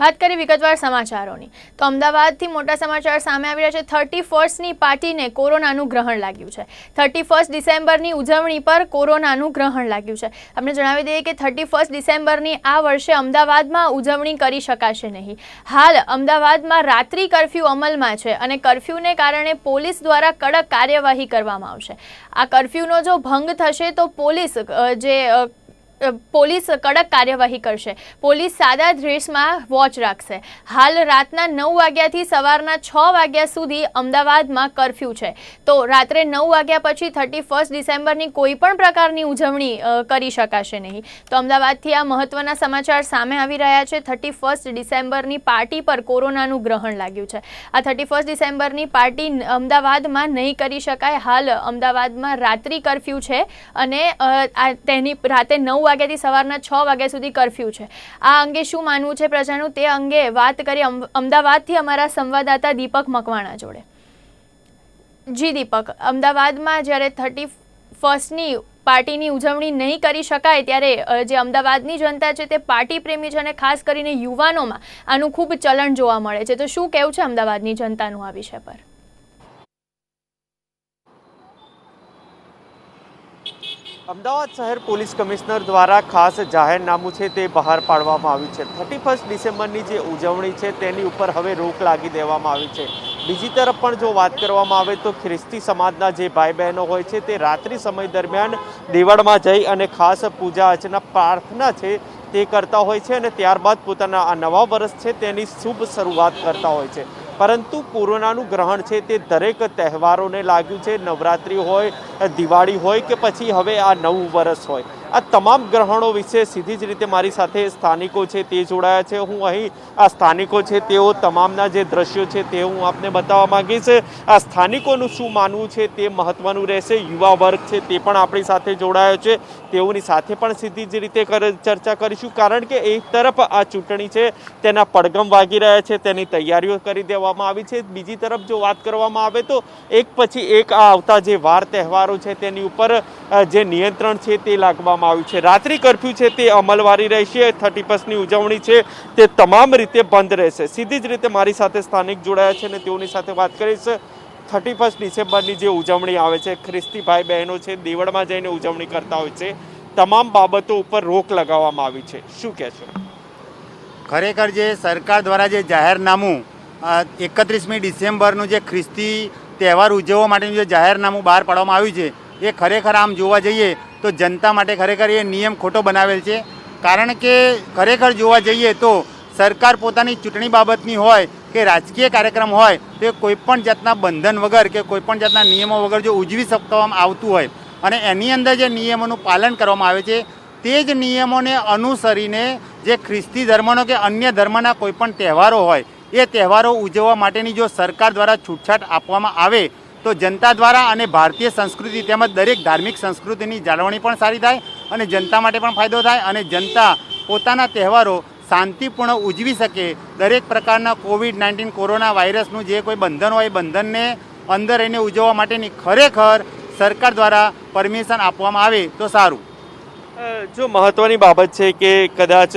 વાત કરી વિગતવાર સમાચારોની. તો અમદાવાદથી મોટા સમાચાર સામે આવી રહ્યા છે. થર્ટી ફર્સ્ટની પાર્ટીને કોરોનાનું ગ્રહણ લાગ્યું છે. થર્ટી ફર્સ્ટ ડિસેમ્બરની ઉજવણી પર કોરોનાનું ગ્રહણ લાગ્યું છે. આપણે જણાવી દઈએ કે થર્ટી ફર્સ્ટ ડિસેમ્બરની આ વર્ષે અમદાવાદમાં ઉજવણી કરી શકાશે નહીં. હાલ અમદાવાદમાં રાત્રિ કર્ફ્યુ અમલમાં છે અને કર્ફ્યુને કારણે પોલીસ દ્વારા કડક કાર્યવાહી કરવામાં આવશે. આ કર્ફ્યુનો જો ભંગ થશે તો પોલીસ જે પોલીસ કડક કાર્યવાહી કરશે. પોલીસ સાદા ડ્રેસમાં વોચ રાખશે. હાલ રાતના નવ વાગ્યાથી સવારના છ વાગ્યા સુધી અમદાવાદમાં કર્ફ્યુ છે. તો રાત્રે નવ વાગ્યા પછી થર્ટી ફર્સ્ટ ડિસેમ્બરની કોઈ પણ પ્રકારની ઉજવણી કરી શકાશે નહીં. તો અમદાવાદથી આ મહત્વના સમાચાર સામે આવી રહ્યા છે. થર્ટી ફર્સ્ટ ડિસેમ્બરની પાર્ટી પર કોરોનાનું ગ્રહણ લાગ્યું છે. આ થર્ટી ફર્સ્ટ ડિસેમ્બરની પાર્ટી અમદાવાદમાં નહીં કરી શકાય. હાલ અમદાવાદમાં રાત્રિ કર્ફ્યુ છે અને તેની રાતે નવ વાગ્યાથી સવારના છ વાગ્યા સુધી કર્ફ્યુ છે. આ અંગે શું માનવું છે પ્રજાનું? તે અંગે વાત કરી અમ- અમદાવાદથી અમારા સંવાદદાતા દીપક મકવાણા જોડે. જી દીપક, અમદાવાદમાં જ્યારે થર્ટી ફર્સ્ટની પાર્ટીની ઉજવણી નહીં કરી શકાય ત્યારે જે અમદાવાદની જનતા છે તે પાર્ટી પ્રેમી છે અને ખાસ કરીને યુવાનોમાં આનું ખૂબ ચલણ જોવા મળે છે. તો શું કહેવું છે અમદાવાદની જનતાનું આ વિષય પર? અમદાવાદ શહેર પોલીસ કમિશનર દ્વારા ખાસ જાહેરનામું છે તે બહાર પાડવામાં આવ્યું છે. થર્ટી ફર્સ્ટ ડિસેમ્બરની જે ઉજવણી છે તેની ઉપર હવે રોક લાગી દેવામાં આવી છે. બીજી તરફ પણ જો વાત કરવામાં આવે તો ખ્રિસ્તી સમાજના જે ભાઈ બહેનો હોય છે તે રાત્રિ સમય દરમિયાન દેવળમાં જઈ અને ખાસ પૂજા અર્ચના, પ્રાર્થના છે તે કરતા હોય છે અને ત્યારબાદ પોતાના આ નવા વર્ષ છે તેની શુભ શરૂઆત કરતા હોય છે. પરંતુ કોરોનાનું ગ્રહણ છે તે દરેક તહેવારોને લાગ્યું છે. નવરાત્રિ હોય, દિવાળી હોય કે પછી હવે આ નવું વર્ષ હોય. આ તમામ ગ્રહણો વિશે સીધી જ રીતે મારી સાથે સ્થાનિકો છે તે જોડાયા છે. હું અહીં આ સ્થાનિકો છે તેઓ તમામના જે દ્રશ્યો છે તે હું આપને બતાવવા માંગીશ. આ સ્થાનિકોનું શું માનવું છે તે મહત્વનું રહેશે. યુવા વર્ગ છે તે પણ આપણી સાથે જોડાયો છે. તેઓની સાથે પણ સીધી જ રીતે ચર્ચા કરીશું. કારણ કે એક તરફ આ ચૂંટણી છે, તેના પડગમ વાગી રહ્યા છે, તેની તૈયારીઓ કરી દેવામાં આવી છે. બીજી તરફ જો વાત કરવામાં આવે તો એક પછી એક આ આવતા જે વાર તહેવારો છે તેની ઉપર જે નિયંત્રણ છે તે લાગવામાં આવ્યું છે. રાત્રિ કર્ફ્યુ છે તે અમલવારી રહેશે. થર્ટી ફર્સ્ટની ઉજવણી છે તે તમામ રીતે બંધ રહેશે. સીધી જ રીતે મારી સાથે સ્થાનિક જોડાયા છે અને તેઓની સાથે વાત કરીશ. થર્ટી ફર્સ્ટ ડિસેમ્બરની જે ઉજવણી આવે છે ખ્રિસ્તી ભાઈ બહેનો છે, દેવળમાં જઈને ઉજવણી કરતા હોય છે, તમામ બાબતો ઉપર રોક લગાવવામાં આવી છે. શું કહેશો ખરેખર જે સરકાર દ્વારા જે જાહેરનામું એકત્રીસમી ડિસેમ્બરનું જે ખ્રિસ્તી તહેવાર ઉજવવા માટેનું જે જાહેરનામું બહાર પાડવામાં આવ્યું છે, એ ખરેખર આમ જોવા જઈએ તો જનતા માટે ખરેખર એ નિયમ ખોટો બનાવેલ છે. કારણ કે ખરેખર જોવા જઈએ તો સરકાર પોતાની ચૂંટણી બાબતની હોય કે રાજકીય કાર્યક્રમ હોય, તે કોઈપણ જાતના બંધન વગર કે કોઈપણ જાતના નિયમો વગર જો ઉજવી શકવામાં આવતું હોય અને એની અંદર જે નિયમોનું પાલન કરવામાં આવે છે, તે જ નિયમોને અનુસરીને જે ખ્રિસ્તી ધર્મનો કે અન્ય ધર્મના કોઈપણ તહેવારો હોય, એ તહેવારો ઉજવવા માટેની જો સરકાર દ્વારા છૂટછાટ આપવામાં આવે તો જનતા દ્વારા અને ભારતીય સંસ્કૃતિ તેમજ દરેક ધાર્મિક સંસ્કૃતિની જાળવણી પણ સારી થાય અને જનતા માટે પણ ફાયદો થાય અને જનતા પોતાના તહેવારો શાંતિપૂર્ણ ઉજવી શકે. દરેક પ્રકારના કોવિડ નાઇન્ટીન કોરોના વાયરસનું જે કોઈ બંધન હોય એ બંધનને અંદર રહીને ઉજવવા માટેની ખરેખર સરકાર દ્વારા પરમિશન આપવામાં આવે તો સારું. જો મહત્વની બાબત છે કે કદાચ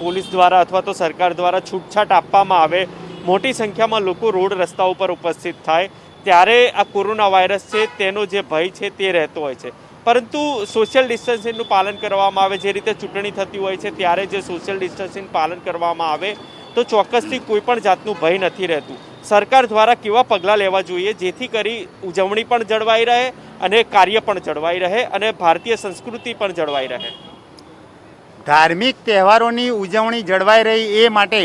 પોલીસ દ્વારા અથવા તો સરકાર દ્વારા છૂટછાટ આપવામાં આવે, મોટી સંખ્યામાં લોકો રોડ રસ્તા ઉપર ઉપસ્થિત થાય ત્યારે આ કોરોના વાયરસ છે, તેનો જે ભય છે તે રહેતો હોય છે. પરંતુ સોશિયલ ડિસ્ટન્સિંગનું પાલન કરવામાં આવે, જે રીતે ચૂંટણી થતી હોય છે, ત્યારે જે સોશિયલ ડિસ્ટન્સિંગ પાલન કરવામાં આવે, તો ચોક્કસથી કોઈ પણ જાતનું ભય નથી રહેતું. સરકાર દ્વારા કેવા પગલાં લેવા જોઈએ, જેથી કરી ઉજવણી પણ જળવાઈ રહે અને કાર્ય પણ જળવાઈ રહે અને ભારતીય સંસ્કૃતિ પણ જળવાઈ રહે. ધાર્મિક તહેવારોની ઉજવણી જળવાઈ રહી એ માટે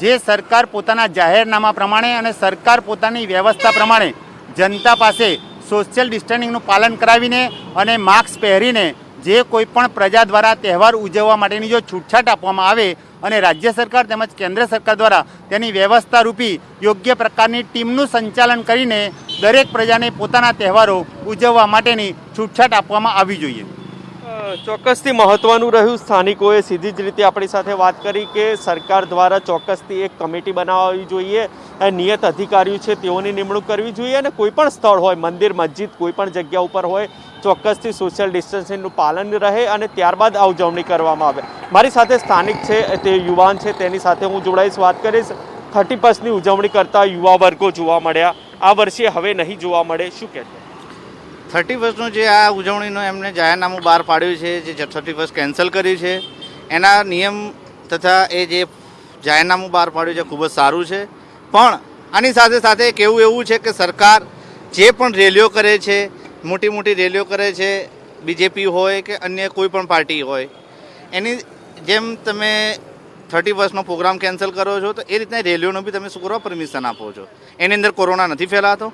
જે સરકાર પોતાના જાહેરનામા પ્રમાણે અને સરકાર પોતાની વ્યવસ્થા પ્રમાણે જનતા પાસે સોશિયલ ડિસ્ટન્સિંગનું પાલન કરાવીને અને માસ્ક પહેરીને જે કોઈ પણ પ્રજા દ્વારા તહેવાર ઉજવવા માટેની જો છૂટછાટ આપવામાં આવે અને રાજ્ય સરકાર તેમજ કેન્દ્ર સરકાર દ્વારા તેની વ્યવસ્થા રૂપી યોગ્ય પ્રકારની ટીમનું સંચાલન કરીને દરેક પ્રજાને પોતાના તહેવારો ઉજવવા માટેની છૂટછાટ આપવામાં આવવી જોઈએ. ચોક્કસથી મહત્વનું રહ્યું. સ્થાનિકોએ સીધી જ રીતે આપણી સાથે વાત કરી કે સરકાર દ્વારા ચોક્કસથી એક કમિટી બનાવવી જોઈએ. નિયત અધિકારીઓ છે, તેઓની નિમણૂક કરવી જોઈએ અને કોઈ પણ સ્થળ હોય, મંદિર, મસ્જિદ, કોઈ પણ જગ્યા ઉપર હોય, ચોક્કસથી સોશિયલ ડિસ્ટન્સિંગનું પાલન રહે અને ત્યારબાદ આ ઉજવણી કરવામાં આવે. મારી સાથે સ્થાનિક છે, તે યુવાન છે, તેની સાથે હું જોડાઈશ, વાત કરીશ. થર્ટી ફર્સ્ટની ઉજવણી કરતા યુવા વર્ગો જોવા મળ્યા. આ વર્ષે હવે નહીં જોવા મળે, શું કહેશો? થર્ટી ફર્સ્ટનું જે આ ઉજવણીનું એમને જાહેરનામું બહાર પાડ્યું છે, જે થર્ટી ફર્સ્ટ કેન્સલ કર્યું છે, એના નિયમ તથા એ જે જાહેરનામું બહાર પાડ્યું છે ખૂબ જ સારું છે. પણ આની સાથે સાથે કેવું એવું છે કે સરકાર જે પણ રેલીઓ કરે છે, મોટી મોટી રેલીઓ કરે છે, બીજેપી હોય કે અન્ય કોઈ પણ પાર્ટી હોય, એની જેમ તમે થર્ટી ફર્સ્ટનો પ્રોગ્રામ કેન્સલ કરો છો, તો એ રીતના રેલીઓનું બી તમે શું કરવા પરમિશન આપો છો. એની અંદર કોરોના નથી ફેલાતો.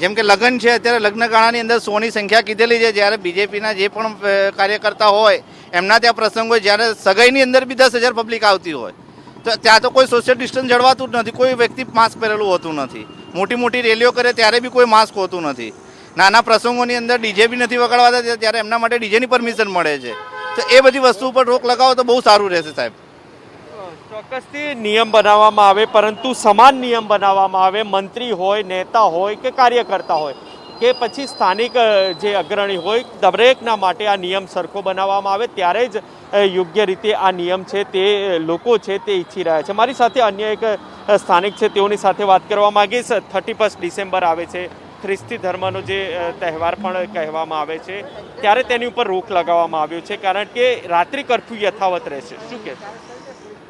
જેમ કે લગ્ન છે, અત્યારે લગ્નગાળાની અંદર સોની સંખ્યા કીધેલી છે. જ્યારે બીજેપીના જે પણ કાર્યકર્તા હોય, એમના ત્યાં પ્રસંગો જ્યારે સગાઈની અંદર બી દસ હજાર પબ્લિક આવતી હોય, તો ત્યાં તો કોઈ સોશિયલ ડિસ્ટન્સ જળવાતું જ નથી. કોઈ વ્યક્તિ માસ્ક પહેરેલું હોતું નથી. મોટી મોટી રેલીઓ કરે, ત્યારે બી કોઈ માસ્ક હોતું નથી. નાના પ્રસંગોની અંદર ડીજે બી નથી વગાડવાતા, ત્યારે એમના માટે ડીજેની પરમિશન મળે છે. તો એ બધી વસ્તુ ઉપર રોક લગાવો તો બહુ સારું રહેશે સાહેબ. ચોક્કસથી નિયમ બનાવવામાં આવે, પરંતુ સમાન નિયમ બનાવવામાં આવે, મંત્રી હોય, નેતા હોય કે કાર્યકર્તા હોય, કે પછી સ્થાનિક જે અગ્રણી હોય, દરેકના માટે આ નિયમ સરખો બનાવવામાં આવે, ત્યારે જ યોગ્ય રીતે આ નિયમ છે તે લોકો છે તે ઈચ્છી રહ્યા છે. મારી સાથે અન્ય એક સ્થાનિક છે, તેઓની સાથે વાત કરવા માંગીશ. થર્ટી ફર્સ્ટ ડિસેમ્બર આવે છે. ખ્રિસ્તી ધર્મનો જે તહેવાર પણ કહેવામાં આવે છે, ત્યારે તેની ઉપર રોક લગાવવામાં આવ્યો છે, કારણ કે રાત્રિ કરફ્યુ યથાવત રહેશે. શું કહેશો?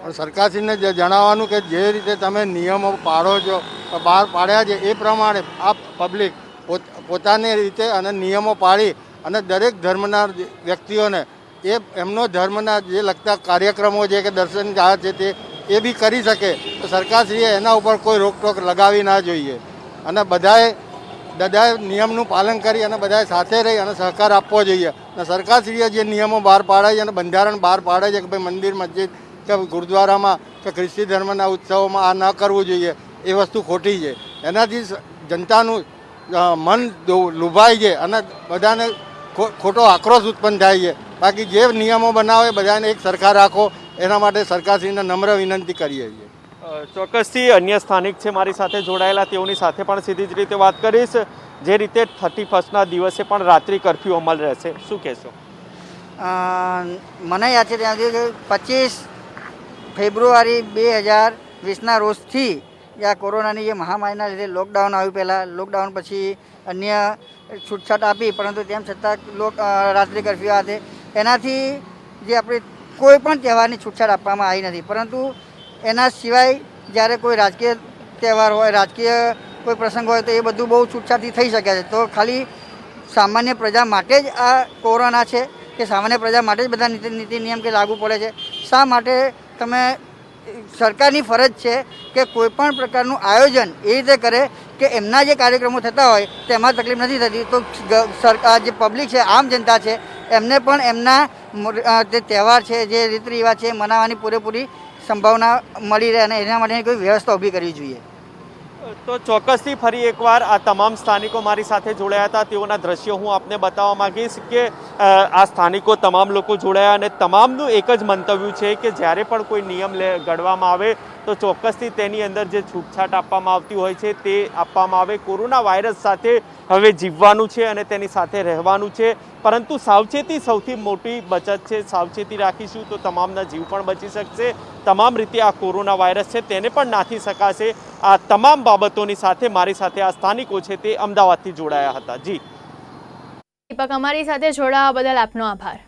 પણ સરકારશ્રીને જે જણાવવાનું કે જે રીતે તમે નિયમો પાડો છો, બહાર પાડ્યા છે, એ પ્રમાણે આ પબ્લિક પોત- પોતાની રીતે અને નિયમો પાડી અને દરેક ધર્મના વ્યક્તિઓને એ, એમનો ધર્મના જે લગતા કાર્યક્રમો છે કે દર્શન જાય છે તે, એ બી કરી શકે. તો સરકારશ્રીએ એના ઉપર કોઈ રોકટોક લગાવી ના જોઈએ. અને બધાએ બધાએ નિયમનું પાલન કરી અને બધાએ સાથે રહી અને સહકાર આપવો જોઈએ. અને સરકારશ્રીએ જે નિયમો બહાર પાડે છે અને બંધારણ બહાર પાડે છે કે ભાઈ મંદિર, મસ્જિદ કે ગુરુદ્વારામાં કે ખ્રિસ્તી ધર્મના ઉત્સવોમાં આ ન કરવું જોઈએ એ વસ્તુ ખોટી છે. એનાથી જનતાનું મન લુભાય છે અને બધાને ખોટો આક્રોશ ઉત્પન્ન થાય છે. બાકી જે નિયમો બનાવે બધાને એક સરખા રાખો એના માટે સરકારશ્રીને નમ્ર વિનંતી કરીએ છીએ. ચોક્કસથી અન્ય સ્થાનિક છે મારી સાથે જોડાયેલા તેઓની સાથે પણ સીધી જ રીતે વાત કરીશ. જે રીતે થર્ટી ફર્સ્ટના દિવસે પણ રાત્રિ કરફ્યુ અમલ રહેશે. શું કહેશો? મને યાદ છે ત્યાં સુધી પચીસ ફેબ્રુઆરી બે હજાર વીસના રોજથી આ કોરોનાની જે મહામારીના લીધે લોકડાઉન આવ્યું પહેલાં. લોકડાઉન પછી અન્ય છૂટછાટ આપી, પરંતુ તેમ છતાં લોક રાત્રિ કરફ્યુ આ એનાથી જે આપણે કોઈ પણ તહેવારની છૂટછાટ આપવામાં આવી નથી. પરંતુ એના સિવાય જ્યારે કોઈ રાજકીય તહેવાર હોય, રાજકીય કોઈ પ્રસંગ હોય, તો એ બધું બહુ છૂટછાટથી થઈ શકે છે. તો ખાલી સામાન્ય પ્રજા માટે જ આ કોરોના છે કે સામાન્ય પ્રજા માટે જ બધા નીતિ નીતિ નિયમ કે લાગુ પડે છે? શા માટે તમે, સરકારની ફરજ છે કે કોઈ પણ પ્રકારનું આયોજન એ રીતે કરે કે એમના જે કાર્યક્રમો થતા હોય તેમાં તકલીફ નથી થતી. તો સરકાર જે પબ્લિક છે, આમ જનતા છે, એમને પણ એમના જે તહેવાર છે, જે રીત રિવાજ છે મનાવવાની પૂરેપૂરી સંભાવના મળી રહે અને એના માટેની કોઈ વ્યવસ્થા ઊભી કરવી જોઈએ. તો ચોક્કસથી ફરી એકવાર આ તમામ સ્થાનિકો મારી સાથે જોડાયા હતા. તેઓના દ્રશ્યો હું આપને બતાવવા માંગીશ કે આ સ્થાનિકો તમામ લોકો જોડાયા અને તમામનું એક જ મંતવ્ય છે કે જ્યારે પણ કોઈ નિયમ લે, ઘડવામાં આવે તો ચોક્કસથી તેની અંદર જે છૂટછાટ આપવામાં આવતી હોય છે તે આપવામાં આવે. કોરોના વાયરસ સાથે હવે જીવવાનું છે અને તેની સાથે રહેવાનું છે. પરંતુ સાવચેતી સૌથી મોટી બચત છે. સાવચેતી રાખીશું તો તમામના જીવ પણ બચી શકશે. તમામ રીતે આ કોરોના વાયરસ છે તેને પણ નાથી શકાશે. આ તમામ બાબતોની સાથે મારી સાથે આ સ્થાનિકો છે તે અમદાવાદથી જોડાયા હતા. જી. દીપક, અમારી સાથે જોડાવા બદલ આપનો આભાર.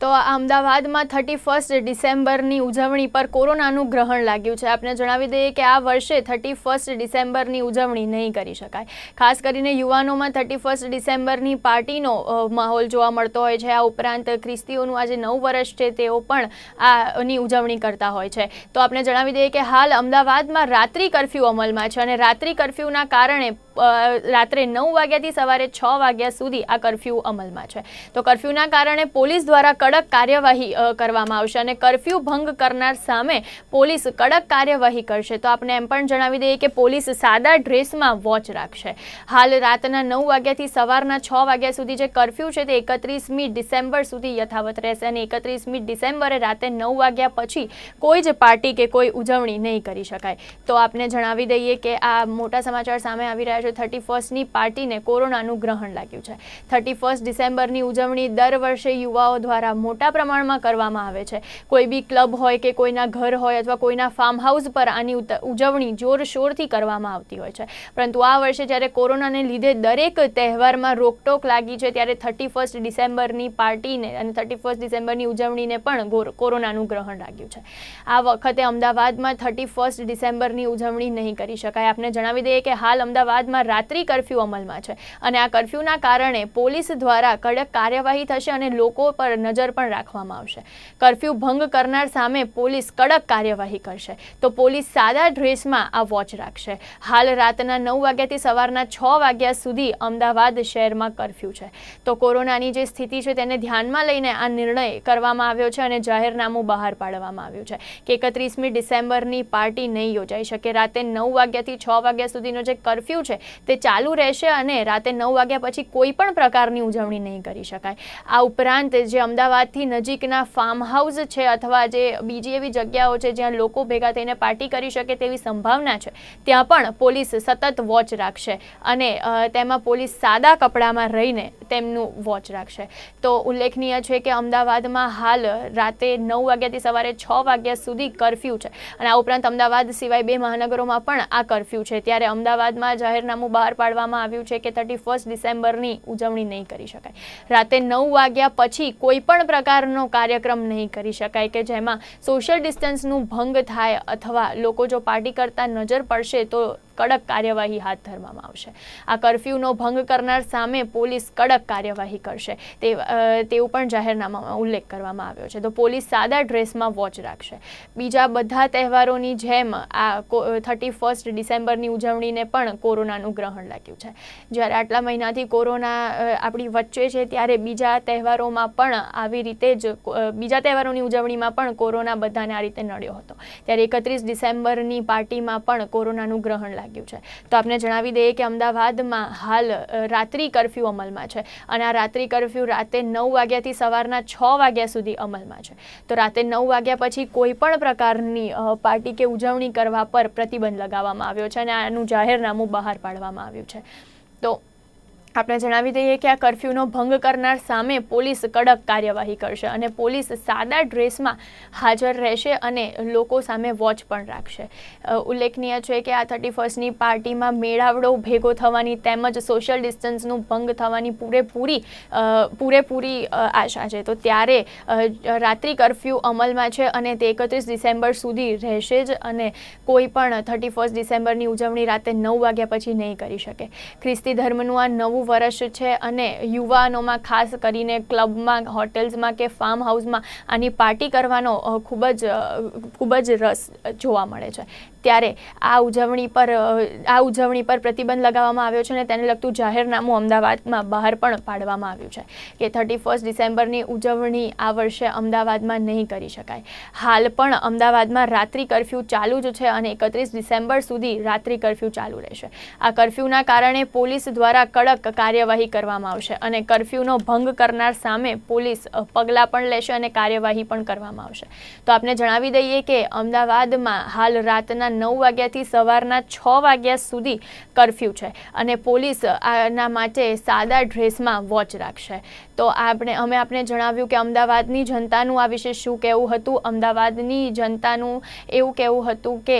તો અમદાવાદમાં થર્ટી ફર્સ્ટ ડિસેમ્બરની ઉજવણી પર કોરોનાનું ગ્રહણ લાગ્યું છે. આપને જણાવી દઈએ કે આ વર્ષે થર્ટી ફર્સ્ટ ડિસેમ્બરની ઉજવણી નહીં કરી શકાય. ખાસ કરીને યુવાનોમાં થર્ટી ફર્સ્ટ ડિસેમ્બરની પાર્ટીનો માહોલ જોવા મળતો હોય છે. આ ઉપરાંત ખ્રિસ્તીઓનું આજે નવ વર્ષ છે, તેઓ પણ આની ઉજવણી કરતા હોય છે. તો આપણે જણાવી દઈએ કે હાલ અમદાવાદમાં રાત્રિ કરફ્યુ અમલમાં છે અને રાત્રિ કરફ્યુના કારણે રાત્રે નવ વાગ્યાથી સવારે છ વાગ્યા સુધી આ કરફ્યુ અમલમાં છે. તો કરફ્યુના કારણે પોલીસ દ્વારા કડક કાર્યવાહી કરવામાં આવશે અને કરફ્યુ ભંગ કરનાર સામે પોલીસ કડક કાર્યવાહી કરશે. તો આપણે એમ પણ જણાવી દઈએ કે પોલીસ સાદા ડ્રેસમાં વોચ રાખશે. હાલ રાતના નવ વાગ્યાથી સવારના છ વાગ્યા સુધી જે કરફ્યુ છે તે એકત્રીસમી ડિસેમ્બર સુધી યથાવત રહેશે અને એકત્રીસમી ડિસેમ્બરે રાતે નવ વાગ્યા પછી કોઈ જ પાર્ટી કે કોઈ ઉજવણી નહીં કરી શકાય. તો આપને જણાવી દઈએ કે આ મોટા સમાચાર સામે આવી રહ્યા છે. થર્ટી ફર્સ્ટની પાર્ટીને કોરોનાનું ગ્રહણ લાગ્યું છે. થર્ટી ફર્સ્ટ ડિસેમ્બરની ઉજવણી દર વર્ષે યુવાઓ દ્વારા મોટા પ્રમાણમાં કરવામાં આવે છે. કોઈ બી ક્લબ હોય કે કોઈના ઘર હોય અથવા કોઈના ફાર્મ હાઉસ પર આની ઉજવણી જોરશોરથી કરવામાં આવતી હોય છે. પરંતુ આ વર્ષે જ્યારે કોરોનાને લીધે દરેક તહેવારમાં રોકટોક લાગી છે, ત્યારે થર્ટી ફર્સ્ટ ડિસેમ્બરની પાર્ટીને અને થર્ટી ફર્સ્ટ ડિસેમ્બરની ઉજવણીને પણ કોરોનાનું ગ્રહણ લાગ્યું છે. આ વખતે અમદાવાદમાં થર્ટી ફર્સ્ટ ડિસેમ્બરની ઉજવણી નહીં કરી શકાય. આપને જણાવી દઈએ કે હાલ અમદાવાદમાં રાત્રિ કરફ્યુ અમલમાં છે. અને આ કરફ્યુના કારણે પોલીસ દ્વારા કડક કાર્યવાહી થશે અને લોકો પર નજર પણ રાખવામાં આવશે. કરફ્યુ ભંગ કરનાર સામે પોલીસ કડક કાર્યવાહી કરશે. તો પોલીસ સાદા ડ્રેસમાં આ વોચ રાખશે. હાલ રાતના નવ વાગ્યાથી સવારના છ વાગ્યા સુધી અમદાવાદ શહેરમાં કરફ્યુ છે. તો કોરોનાની જે સ્થિતિ છે તેને ધ્યાનમાં લઈને આ નિર્ણય કરવામાં આવ્યો છે અને જાહેરનામું બહાર પાડવામાં આવ્યું છે કે એકત્રીસમી ડિસેમ્બરની પાર્ટી નહીં યોજાઈ શકે. રાતે નવ વાગ્યાથી છ વાગ્યા સુધીનો જે કરફ્યુ છે તે ચાલુ રહેશે અને રાતે નવ વાગ્યા પછી કોઈ પણ પ્રકારની ઉજવણી નહીં કરી શકાય. આ ઉપરાંત જે અમદાવાદથી નજીકના ફાર્મ હાઉસ છે અથવા જે બીજી એવી જગ્યાઓ છે જ્યાં લોકો ભેગા થઈને પાર્ટી કરી શકે તેવી સંભાવના છે, ત્યાં પણ પોલીસ સતત વોચ રાખશે અને તેમાં પોલીસ સાદા કપડામાં રહીને તેમનું વોચ રાખશે. તો ઉલ્લેખનીય છે કે અમદાવાદમાં હાલ રાતે નવ વાગ્યાથી સવારે છ વાગ્યા સુધી કરફ્યુ છે અને આ ઉપરાંત અમદાવાદ સિવાય બે મહાનગરોમાં પણ આ કરફ્યુ છે. ત્યારે અમદાવાદમાં જાહેરનામું બહાર પાડવામાં આવ્યું છે કે થર્ટી ફર્સ્ટ ડિસેમ્બરની ઉજવણી નહીં કરી શકાય. રાતે નવ વાગ્યા પછી કોઈ પણ પ્રકારનો કાર્યક્રમ નહીં કરી શકાય કે જેમાં સોશિયલ ડિસ્ટન્સનું ભંગ થાય અથવા લોકો જો પાર્ટી કરતા નજર પડશે તો કડક કાર્યવાહી હાથ ધરવામાં આવશે. આ કરફ્યુનો ભંગ કરનાર સામે પોલીસ કડક કાર્યવાહી કરશે. તે તેવું પણ જાહેરનામામાં ઉલ્લેખ કરવામાં આવ્યો છે. તો પોલીસ સાદા ડ્રેસમાં વોચ રાખશે. બીજા બધા તહેવારોની જેમ આ થર્ટી ફર્સ્ટ ડિસેમ્બરની ઉજવણીને પણ કોરોનાનું ગ્રહણ લાગ્યું છે. જ્યારે આટલા મહિનાથી કોરોના આપણી વચ્ચે છે, ત્યારે બીજા તહેવારોમાં પણ આવી રીતે જ બીજા તહેવારોની ઉજવણીમાં પણ કોરોના બધાને આ રીતે નડ્યો હતો. ત્યારે એકત્રીસ ડિસેમ્બરની પાર્ટીમાં પણ કોરોનાનું ગ્રહણ લાગ્યું. છે. તો આપને જણાવી દઈએ કે અમદાવાદમાં હાલ રાત્રિ કરફ્યુ અમલમાં છે અને આ રાત્રિ કરફ્યુ રાતે નવ વાગ્યાથી સવારના છ વાગ્યા સુધી અમલમાં છે. તો રાતે નવ વાગ્યા પછી કોઈપણ પ્રકારની પાર્ટી કે ઉજવણી કરવા પર પ્રતિબંધ લગાવવામાં આવ્યો છે અને આનું જાહેરનામું બહાર પાડવામાં આવ્યું છે. તો આપણે જણાવી દઈએ કે આ કરફ્યુનો ભંગ કરનાર સામે પોલીસ કડક કાર્યવાહી કરશે અને પોલીસ સાદા ડ્રેસમાં હાજર રહેશે અને લોકો સામે વોચ પણ રાખશે. ઉલ્લેખનીય છે કે આ થર્ટી ફર્સ્ટની પાર્ટીમાં મેળાવડો ભેગો થવાની તેમજ સોશિયલ ડિસ્ટન્સનું ભંગ થવાની પૂરેપૂરી પૂરેપૂરી આશા છે. તો ત્યારે રાત્રિ કરફ્યુ અમલમાં છે અને તે એકત્રીસ ડિસેમ્બર સુધી રહેશે જ અને કોઈ પણ થર્ટી ફર્સ્ટ ડિસેમ્બરની ઉજવણી રાતે નવ વાગ્યા પછી નહીં કરી શકે. ખ્રિસ્તી ધર્મનું આ નવું વર્ષ છે અને યુવાનોમાં, ખાસ કરીને ક્લબમાં, હોટેલ્સમાં કે ફાર્મ હાઉસમાં આની પાર્ટી કરવાનો ખૂબ જ ખૂબ જ રસ જોવા મળે છે. ત્યારે આ ઉજવણી પર આ ઉજવણી પર પ્રતિબંધ લગાવવામાં આવ્યો છે અને તેને લગતું જાહેરનામું અમદાવાદમાં બહાર પણ પાડવામાં આવ્યું છે કે થર્ટી ફર્સ્ટ ડિસેમ્બરની ઉજવણી આ વર્ષે અમદાવાદમાં નહીં કરી શકાય. હાલ પણ અમદાવાદમાં રાત્રિ કરફ્યુ ચાલુ જ છે અને એકત્રીસ ડિસેમ્બર સુધી રાત્રિ કરફ્યુ ચાલુ રહેશે. આ કરફ્યુના કારણે પોલીસ દ્વારા કડક કાર્યવાહી કરવામાં આવશે અને કરફ્યુનો ભંગ કરનાર સામે પોલીસ પગલાં પણ લેશે અને કાર્યવાહી પણ કરવામાં આવશે. તો આપને જણાવી દઈએ કે અમદાવાદમાં હાલ રાતના નવ વાગ્યાથી સવારના છ વાગ્યા સુધી કરફ્યુ છે અને પોલીસ આના માટે સાદા ડ્રેસમાં વોચ રાખશે. તો આપણે, અમે આપને જણાવ્યું કે અમદાવાદની જનતાનું આ વિશે શું કહેવું હતું? અમદાવાદની જનતાનું એવું કહેવું હતું કે